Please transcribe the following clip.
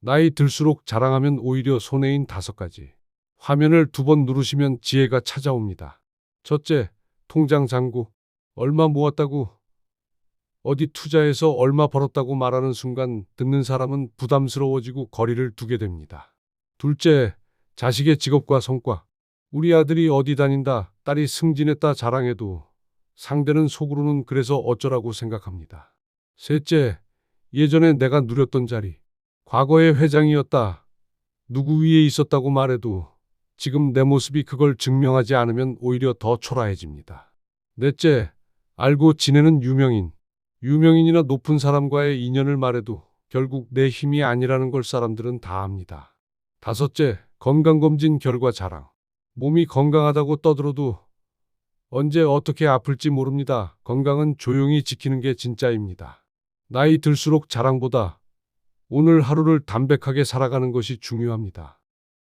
나이 들수록 자랑하면 오히려 손해인 다섯 가지. 화면을 두 번 누르시면 지혜가 찾아옵니다. 첫째, 통장 잔고. 얼마 모았다고, 어디 투자해서 얼마 벌었다고 말하는 순간 듣는 사람은 부담스러워지고 거리를 두게 됩니다. 둘째, 자식의 직업과 성과. 우리 아들이 어디 다닌다, 딸이 승진했다 자랑해도 상대는 속으로는 그래서 어쩌라고 생각합니다. 셋째, 예전에 내가 누렸던 자리. 과거의 회장이었다. 누구 위에 있었다고 말해도 지금 내 모습이 그걸 증명하지 않으면 오히려 더 초라해집니다. 넷째, 알고 지내는 유명인. 유명인이나 높은 사람과의 인연을 말해도 결국 내 힘이 아니라는 걸 사람들은 다 압니다. 다섯째, 건강검진 결과 자랑. 몸이 건강하다고 떠들어도 언제 어떻게 아플지 모릅니다. 건강은 조용히 지키는 게 진짜입니다. 나이 들수록 자랑보다 오늘 하루를 담백하게 살아가는 것이 중요합니다.